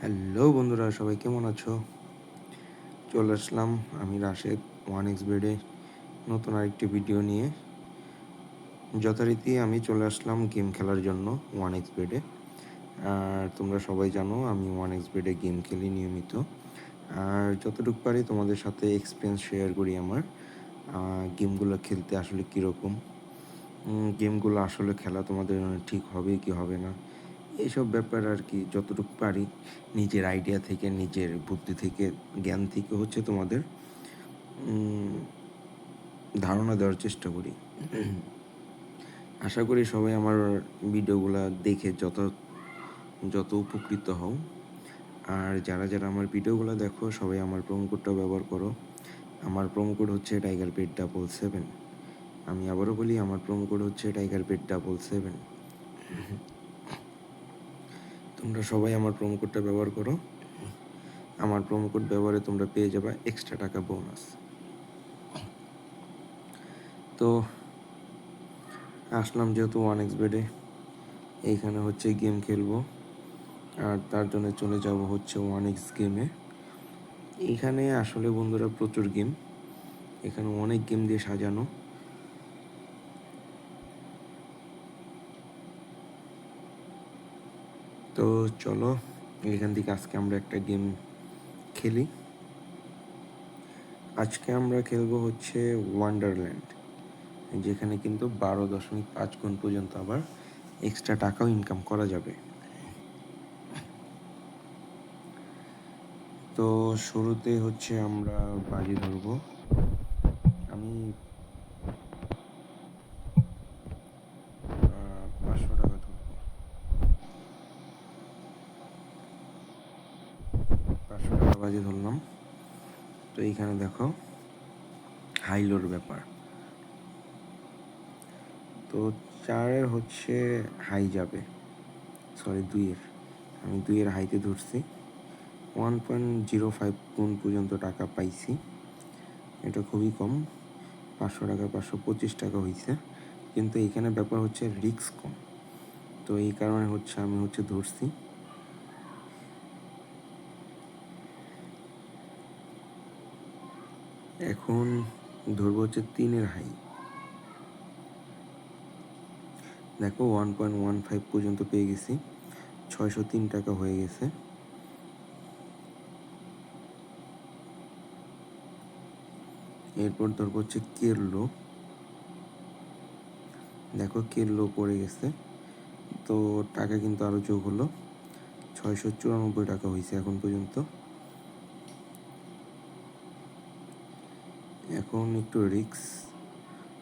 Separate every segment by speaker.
Speaker 1: Hello বন্ধুরা, সবাই কেমন আছো? চলে আসলাম আমি রাশেদ ওয়ান এক্স বেডে নতুন আরেকটি ভিডিও নিয়ে। যথারীতি আমি চলে আসলাম গেম খেলার জন্য ওয়ান এক্স বেডে আর তোমরা সবাই জানো আমি ওয়ান এক্স বেডে গেম খেলি নিয়মিত। আর যতটুকু পারি তোমাদের সাথে এক্সপিরিয়েন্স শেয়ার করি আমার। গেমগুলো খেলতে আসলে কীরকম? গেমগুলো আসলে খেলা তোমাদের ঠিক হবে কি হবে না? এইসব ব্যাপার আর কি যতটুকু পারি, নিজের আইডিয়া থেকে, নিজের বুদ্ধি থেকে, জ্ঞান থেকে হচ্ছে তোমাদের ধারণা দেওয়ার চেষ্টা করি। আশা করি সবাই আমার ভিডিওগুলো দেখে যত যত উপকৃত হও। আর যারা যারা আমার ভিডিওগুলো দেখো, সবাই আমার প্রোমো কোডটা ব্যবহার করো। আমার প্রোমো কোড হচ্ছে টাইগার পেট ডাবল সেভেন আমি আবারও বলি, আমার প্রোমো কোড হচ্ছে টাইগার পেট ডাবল সেভেন তোমরা সবাই আমার প্রোমো কোডটা ব্যবহার করো। আমার প্রোমো কোড ব্যবহারে তোমরা পেয়ে যাবে এক্সট্রা টাকা বোনাস তো আসলাম যেহেতু ওয়ান এক্স বেডে এইখানে হচ্ছে গেম খেলব। আর তার জন্য চলে যাব হচ্ছে ওয়ান এক্স গেমে এখানে আসলে বন্ধুরা প্রচুর গেম এখানে অনেক গেম দিয়ে সাজানো। তো চলো, এখান থেকে আজকে আমরা একটা গেম খেলি। আজকে আমরা খেলব হচ্ছে ওয়ান্ডারল্যান্ড যেখানে কিন্তু বারো দশমিক পাঁচ গুণ পর্যন্ত আবার এক্সট্রা টাকাও ইনকাম করা যাবে। তো শুরুতে হচ্ছে আমরা বাজি ধরবো। আমি পাঁচশো টাকা ধরবো পাঁচশো টাকা বাজি ধরলাম। তো এইখানে দেখো হাইলোর ব্যাপার। তো চারের হচ্ছে হাই যাবে। সরি দুইয়ের। আমি দুইয়ের হাইতে ধরছি। ওয়ান পয়েন্ট জিরো ফাইভ গুণ পর্যন্ত টাকা পাইছি। এটা খুবই কম। পাঁচশো টাকা, পাঁচশো পঁচিশ টাকা হয়েছে কিন্তু এইখানে ব্যাপার হচ্ছে রিক্স কম। তো এই কারণে হচ্ছে আমি হচ্ছে ধরছি। এখন ধরবো হচ্ছে তিনের হাই। দেখো ওয়ান পয়েন্ট ওয়ান ফাইভ পর্যন্ত পেয়ে গেছি। ছয়শো তিন টাকা হয়ে গেছে। এরপর ধরবো হচ্ছে কেরলো। দেখো কেরলো পড়ে গেছে। তো টাকা কিন্তু আরও যোগ হলো। ছয়শো চুরানব্বই টাকা হয়েছে এখন পর্যন্ত। এখন একটু রিক্স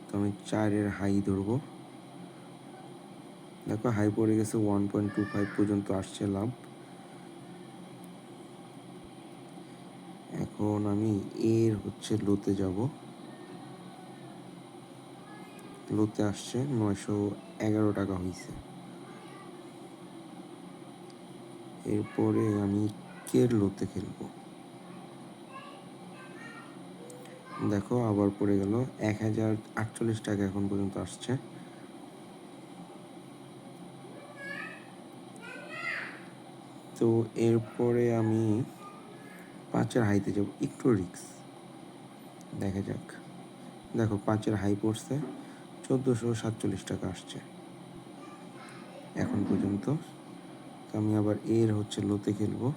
Speaker 1: তো আমি চারের হাই ধরবো। দেখো হাই পড়ে গেছে ওয়ান পয়েন্ট টু ফাইভ পর্যন্ত আসছে লাভ এখন আমি এর হচ্ছে লোতে যাব। লোতে আসছে নয়শো এগারো টাকা হয়েছে এরপরে আমি কের লোতে খেলব? দেখো, আবার পড়ে গেল। এক হাজার আটচল্লিশ টাকা এখন পর্যন্ত আসছে। তো এরপরে আমি পাঁচের হাইতে যাব। একটু রিক্স। দেখা যাক। দেখো, পাঁচের হাই পড়ছে। চোদ্দোশো সাতচল্লিশ টাকা আসছে। এখন পর্যন্ত। তো আমি আবার এর হচ্ছে লোতে খেলব।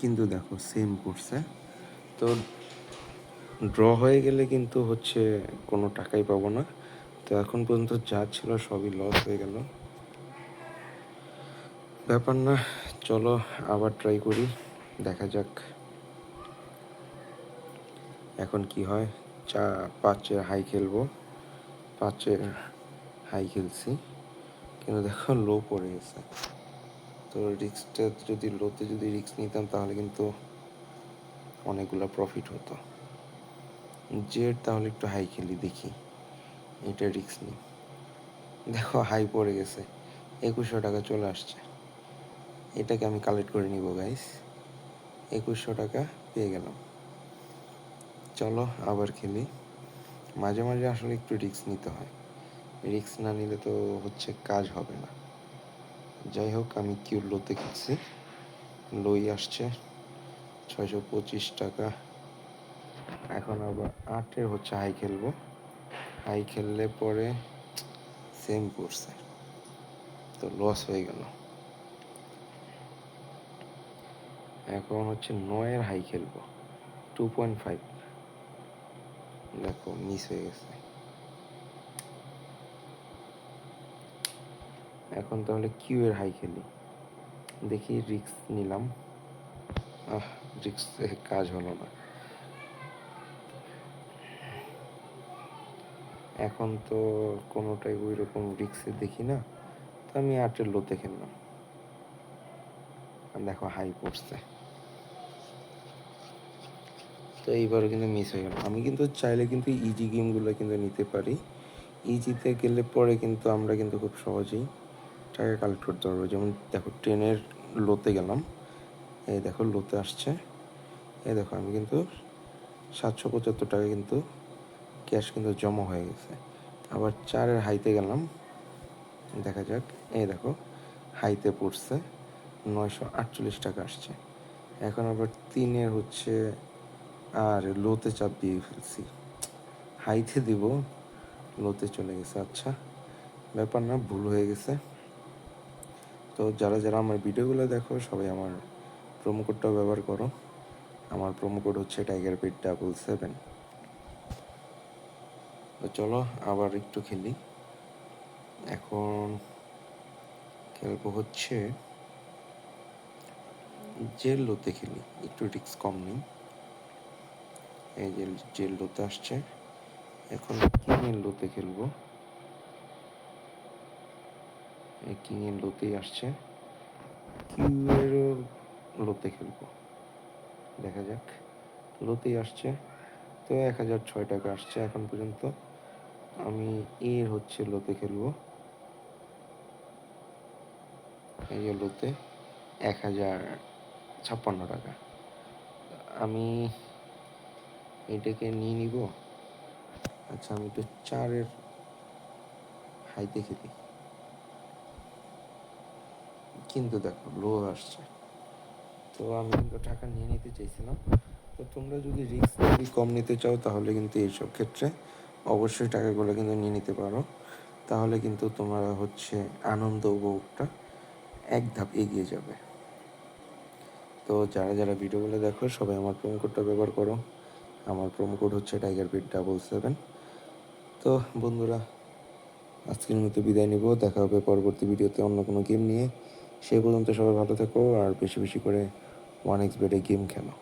Speaker 1: কিন্তু দেখো সেম পড়ছে। তো ড্র হয়ে গেলে কিন্তু হচ্ছে কোনো টাকাই পাবো না। তো এখন পর্যন্ত যা ছিল সবই লস হয়ে গেল। ব্যাপার না, চলো আবার ট্রাই করি, দেখা যাক এখন কি হয়। চা পাঁচের হাই খেলব পাঁচের হাই খেলছি, কিন্তু দেখো লো পড়ে গেছে। তো রিক্সটা যদি লোতে যদি রিক্স নিতাম তাহলে কিন্তু অনেকগুলো প্রফিট হতো। জেড তাহলে একটু হাই খেলি, দেখি। এটা রিক্স নিই। দেখো হাই পড়ে গেছে, একুশশো টাকা চলে আসছে। এটাকে আমি কালেক্ট করে নিব গাইস একুশশো টাকা পেয়ে গেলাম। চলো আবার খেলি। মাঝে মাঝে আসলে একটু রিস্ক নিতে হয়। রিস্ক না নিলে তো হচ্ছে কাজ হবে না। যাই হোক, আমি কিউ লোতে খেলছি। লই আসছে। ছয়শো পঁচিশ টাকা। এখন আবার আটের হচ্ছে হাই খেলব। হাই খেললে পরে সেম করছে। তো লস হয়ে গেল। এখন হচ্ছে নয়ের হাই খেলব। টু পয়েন্ট ফাইভ দেখো মিস হয়ে গেছে। এখন তাহলে কিউ এর হাই খেলি। দেখি রিক্স নিলাম। আহ কাজ হলো না। এখন তো কোনোটাই ওই রকম রিক্সে দেখি না, তো আমি আটের লোতে খেললাম দেখো হাই পড়ছে। তো এইবারও কিন্তু মিস হয়ে গেল আমি কিন্তু চাইলে কিন্তু ইজি গেমগুলো কিন্তু নিতে পারি। ইজিতে গেলে পরে কিন্তু আমরা কিন্তু খুব সহজেই টাকা কালেক্ট করতে পারব যেমন দেখো ট্রেনের লোতে গেলাম। এই দেখো লোতে আসছে। এই দেখো, আমি কিন্তু সাতশো পঁচাত্তর টাকা কিন্তু ক্যাশ কিন্তু জমা হয়ে গেছে। আবার চারের হাইতে গেলাম। দেখা যাক। এই দেখো, হাইতে পড়ছে। নয়শো আটচল্লিশ টাকা আসছে। এখন আবার তিনের হচ্ছে আর লোতে চাপ দিয়ে ফেলছি। হাইতে দিব, লোতে চলে গেছে। আচ্ছা ব্যাপার না, ভুল হয়ে গেছে। তো যারা যারা আমার ভিডিওগুলো দেখো, সবাই আমার প্রোমো কোডটাও ব্যবহার করো। আমার প্রোমো কোড হচ্ছে টাইগার পিট ডাবল সেভেন তো চলো আবার একটু খেলি। এখন খেলব হচ্ছে জেল লোতে খেলি। একটু রিক্স কম নেই। এই যে জেল লোতে আসছে। এখন কিংয়ের লোতে খেলব। এই কিংয়ের লোতেই আসছে। কিউয়েরও লোতে খেলব। দেখা যাক। লোতেই আসছে। তো এক হাজার ছয় টাকা আসছে এখন পর্যন্ত। আমি এর হচ্ছে লোতে খেলব। এই যে লোতে এক হাজার ছাপ্পান্ন টাকা। আমি এটাকে নিয়ে নিব। আচ্ছা আমি একটু চারের হাইতে খেলি। কিন্তু দেখো, লো আসছে। তো আমি কিন্তু টাকা নিয়ে নিতে চাইছিলাম। তো তোমরা যদি রিস্ক যদি কম নিতে চাও, তাহলে কিন্তু এইসব ক্ষেত্রে অবশ্যই টাকাগুলো কিন্তু নিয়ে নিতে পারো। তাহলে কিন্তু তোমরা হচ্ছে আনন্দ উপভোগটা এক ধাপ এগিয়ে যাবে। তো যারা যারা ভিডিওগুলো দেখো, সবাই আমার প্রোমো কোডটা ব্যবহার করো। আমার প্রোমো কোড হচ্ছে টাইগার বিট ডাবল সেভেন তো বন্ধুরা, আজকের মতো বিদায় নিব। দেখা হবে পরবর্তী ভিডিওতে অন্য কোনো গেম নিয়ে। সে পর্যন্ত সবাই ভালো থেকো, আর বেশি বেশি করে ওয়ান এক্স বেডে গেম খেলো